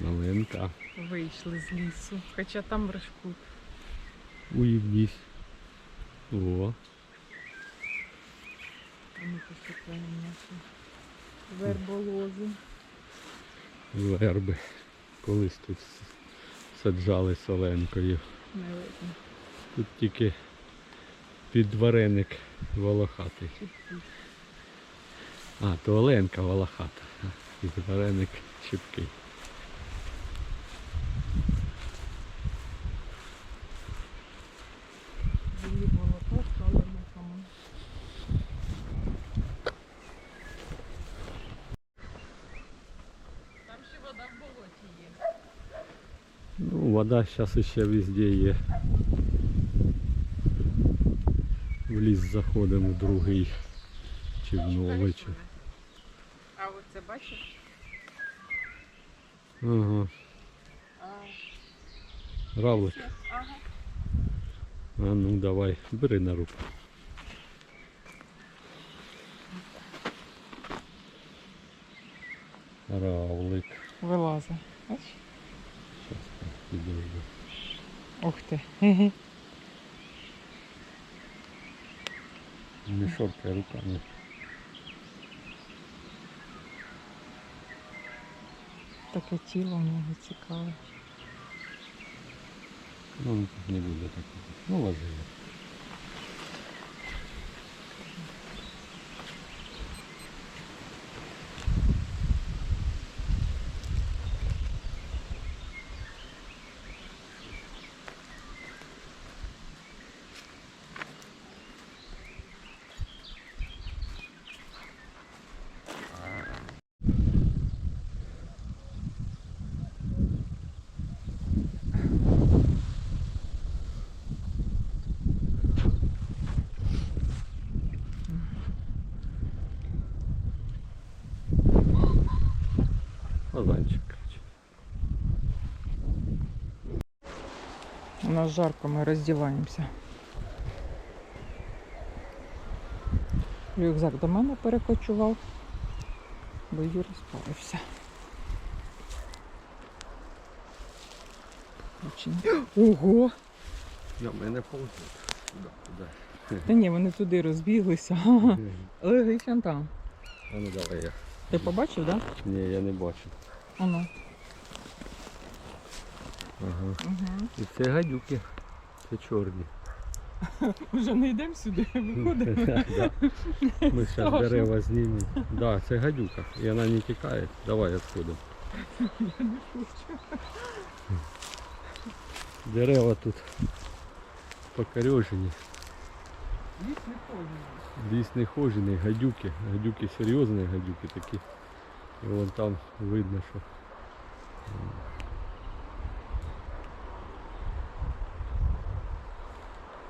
Маленька. Вийшли з лісу. Хоча там вершку. Уїбнісь. О, ми наші верболози. верби. Колись тут саджали соленкою. Не видно. Тут тільки під вареник волохатий. А, то Оленка волохата. а Під вареник чіпкий. Її молоко, але не кому. Там ще вода в болоті є. Ну, вода зараз ще везде є. В ліс заходимо в другий чи в новий. Чи... А оце бачиш? Ага, равлик. ага. А ну давай, бери на руку. Равлик. Вилазить. Бачиш? Щас підійду. Ух ти. Не шоркай руками. Таке тіло в нього цікаве. Ну, не буде такого. Ну, ложи. Його. Фазанчик. У нас жарко, ми роздіваємося. Рюкзак до мене перекочував, бо Юрій спалився. Ого! Я мене повзуть. Та ні, вони туди розбіглися. Легись он там. А ну давай я. Ти побачив, так? Да? Ні, я не бачу. Оно. Ага. Угу. І це гадюки. Це чорні. Вже не йдемо сюди, виходимо. Да. Ми зараз Страшно. дерева знімемо. Да, це гадюка. І вона не тікає. Давай відходимо. Я не хочу. Дерева тут покорежені. Ліс не повний. Ліс не хожений, гадюки. Гадюки серйозні гадюки такі. І вон там видно, що. м,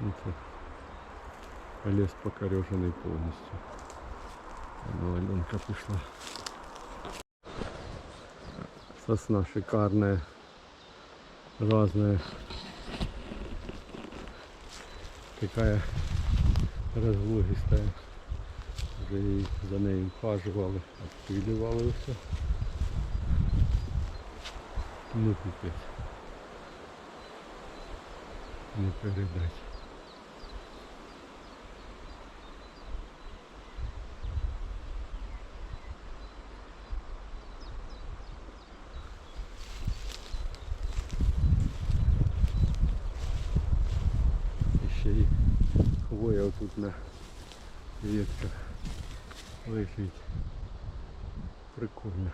Ну, це ліс покорежений повністю. Ну, Аленка пішла. Сосна шикарная, разная. Такая разлогистая. Її за нею ухаживали, обпилювали все. Ну пипець. Не передать. Ще й хвоя тут на лежить. Прикольно.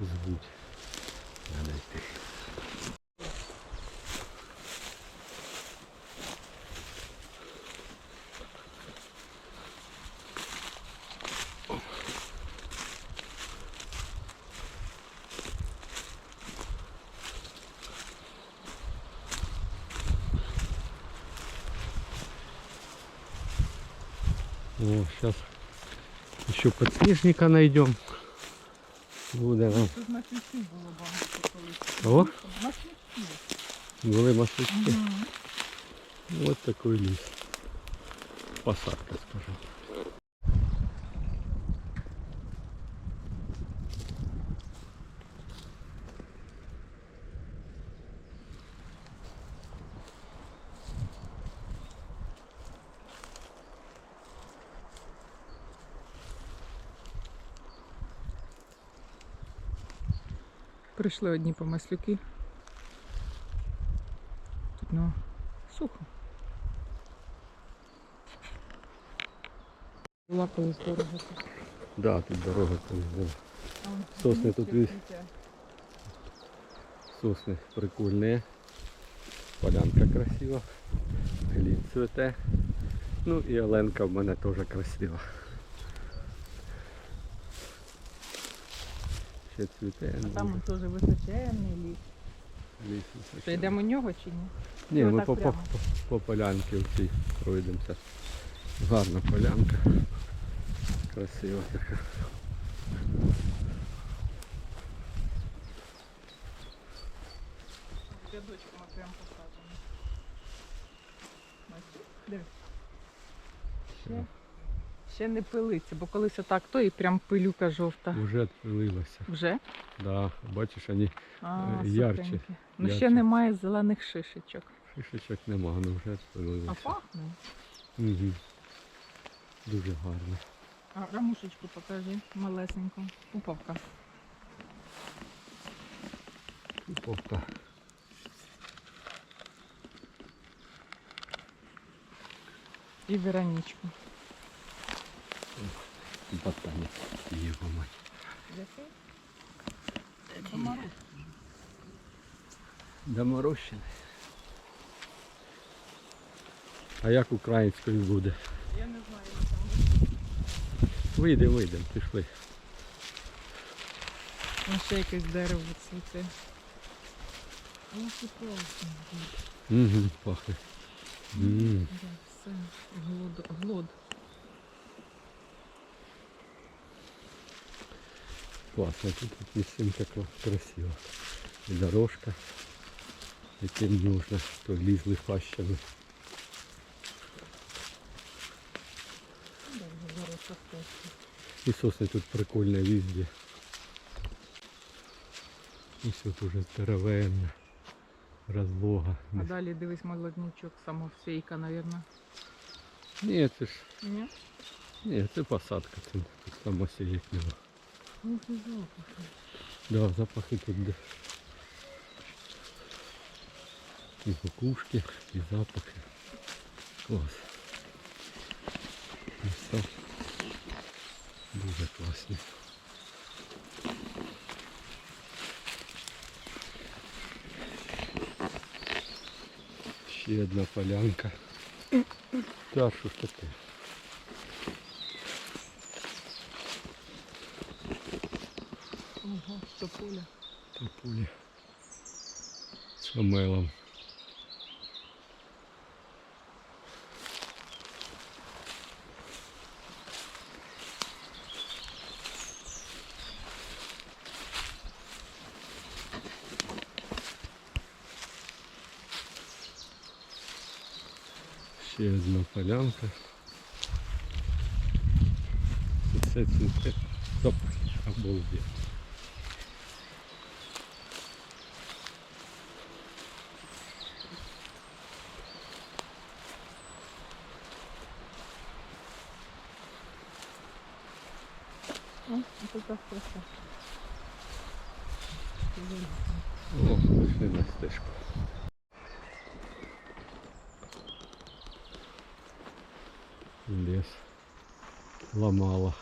Звуть. О, сейчас еще подснежника найдем. Буде нам. Тут на ключі було багато колись. О, На були маслички. Мгм. Вот такой ліс. посадка, скажем. Прийшли одні помаслюки. Тут ну, сухо. Була колись дорога тут. Да, тут дорога колись була. Сосни тут весь. цвіте. Сосны прикольные. Полянка красива. Глід цвете. Ну і Оленка в мене теж красива. Ще цвіте. А там теж височенний ліс. Ліс височенний. йдемо в нього чи ні? Ні, Ну, ми так по, по, прямо. по, по полянці всій пройдемося. Гарна полянка. Красива така. Рядочком прям посаджені. Диви. Ще, ще не пилиться, бо колись отак, то і прям пилюка жовта. Вже відпилилася. Вже? Да, бачиш, вони А, Е, ярче, сухенькі. Ну ще ярче. немає зелених шишечок. шишечок нема, але вже відпилилися. А пахне. Угу. Дуже гарно. А рамушечку покажи, малесеньку. Пуповка. Куповка. І Вероничку. Ботаник. Його мать. Доморощений. А як українською буде? Я не знаю, як там. Вийдемо, вийдемо, пішли. Вон ще якесь дерево цвіте. Угу, пахне. М. Да, все. Глод. Глод. Класно, тут місцинка кла- красива. І дорожка, яким можна, то лізли пащами. Да, вже зараз розкажу. І сосни тут прикольні везде. І все дуже здоровенне. Розлога. А далі дивись молодничок, самовсейка, мабуть. Ні, це ж Ні? ні, це посадка, це тут самосіяк нема. Ох, і запах. Да, запахи тут де. І кукушки, і запахи. Клас. І все. Дуже класні. Ще одна полянка. Та що ж таке? Ого, що поля. Тополі. З омелом. Ще одна полянка. І Це цвіте. Запахи обалдеть. О, вийшли на стежку. Лес ламала.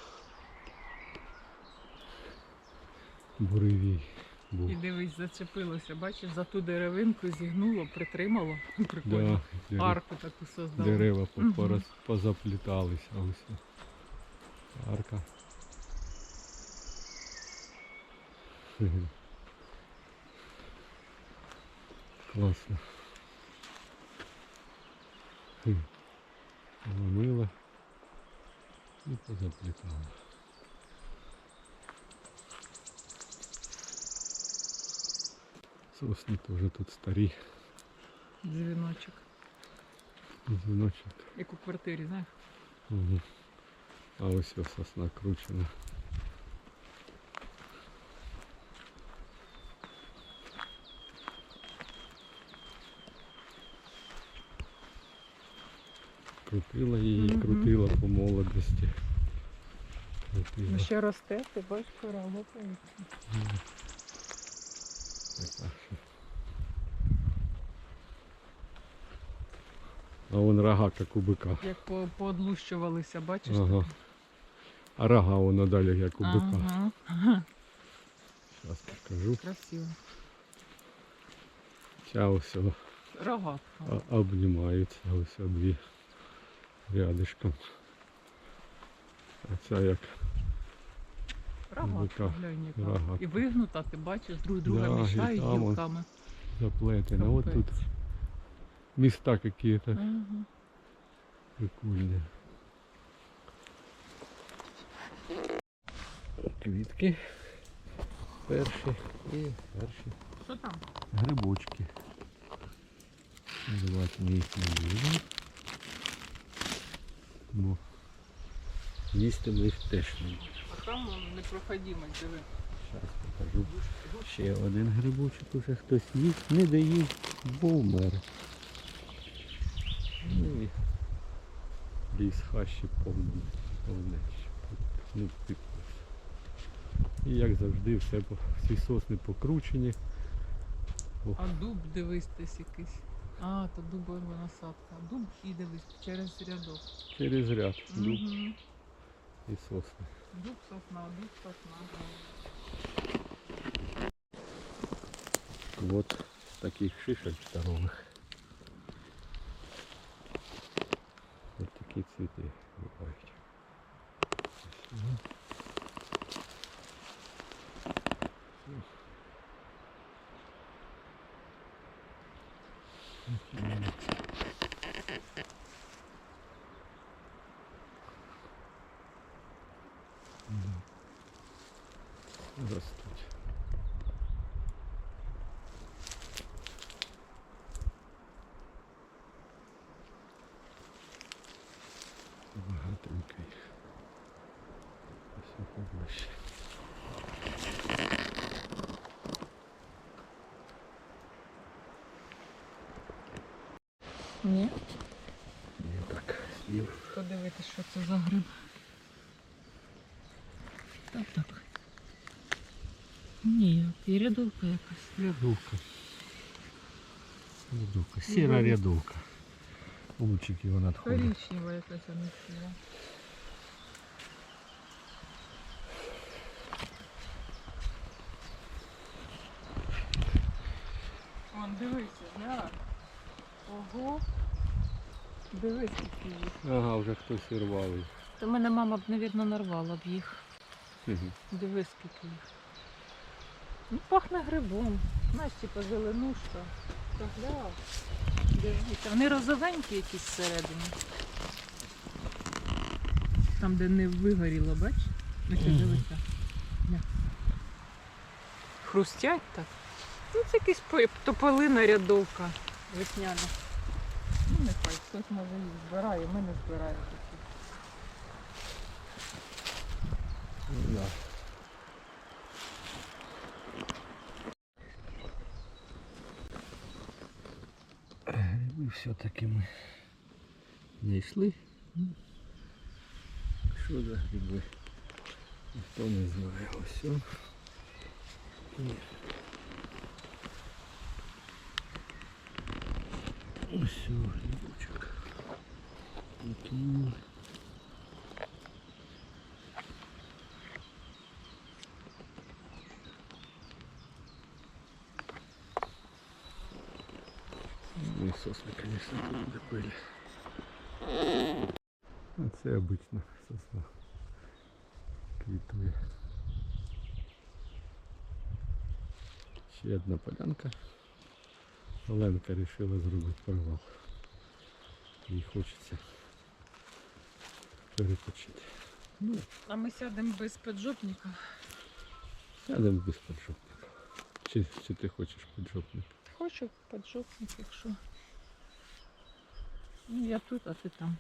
Буревій був. І дивись, зачепилося, бачиш, за ту деревинку зігнуло, притримало. Прикольно. Да, Арку таку создало. дерева пораз, позапліталися. Ось. Арка. Хе-хе. Класно. Хм. Ломила і позаплітала. Сосни теж тут старі. Дзвіночок. Дзвіночок. Як у квартирі, знаєш? Угу. А ось ось сосна кручена. Крутила її, Мгм. крутила по молодості. Крутила. Ну ще росте, ти бачиш, пора лопається. А вон рога, як у бика. Як по- поодлущувалися, бачиш? Ага. А рога воно далі, як у бика. Ага. Зараз покажу. Красиво. Ця ось Рогатка. обнімаються ось дві рядишком. А ця як Рогатка, глянь, яка. рогатка. І вигнута, ти бачиш, друг друга Да, і мішають там он. гілками. заплетена. Ось тут Капець. міста какие-то Ага. прикольні. Квітки. Перші і перші. Що там? Грибочки. Давайте ми їх не будемо. Бо їсти ми їх теж не будемо. А там вон непроходимость, диви. Зараз покажу. Ще один грибочок уже хтось їв, не доїв, бо вмер. Ну і ліс хащі повний, повний. Ну. І як завжди, все всі сосни покручені. А дуб дивись десь якийсь. А, то дубова насадка. Дуб і дивись через рядок. Через ряд дуб Мгм. і сосни. Дуб сосна, дуб сосна. Вот з таких шишок здорових. Ось такі цвіти Ростуть. Багатенько їх. Ось поближче. Ні. Я так з'їв. Подивитись, що це за гриб. Так, так. Ні, і рядовка якась. Рядовка. Рядовка. Сіра рядовка. Лучик його надходить. Коричнева якась а не сіра. Вон, дивися, да. Ого. Дивись, які їх. Ага, вже хтось і рвав їх. То мене мама б, мабуть, нарвала б їх. Мгм. Дивись, скільки їх. Ну, пахне грибом. Знаєш, типу зеленушка. Так, да. Дивіться, вони розовенькі якісь всередині. Там, де не вигоріло, бач? Ось Мгм. дивися. Хрустять так. Ну, це по- тополина рядовка весняна. Ну, нехай, хтось може їх збирає, ми не збираємо все-таки ми знайшли. Ну, Що за гриби? Ніхто не знає. Ось. о. Ні. Ось о, грибочок. Такий. Сосни, звісно, тут пиль. А це обична сосна. Квітує. Ще одна полянка. Оленка вирішила зробити провал. Їй хочеться перепочити. Ну, А ми сядемо без піджопника. сядемо без поджопника. Чи, чи ти хочеш поджопник? Хочу поджопник, якщо. Ну, я тут, а ти там.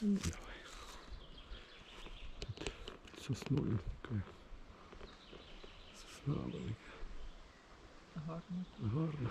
Давай. Сосною така. Сосна велика. Гарно. Гарно.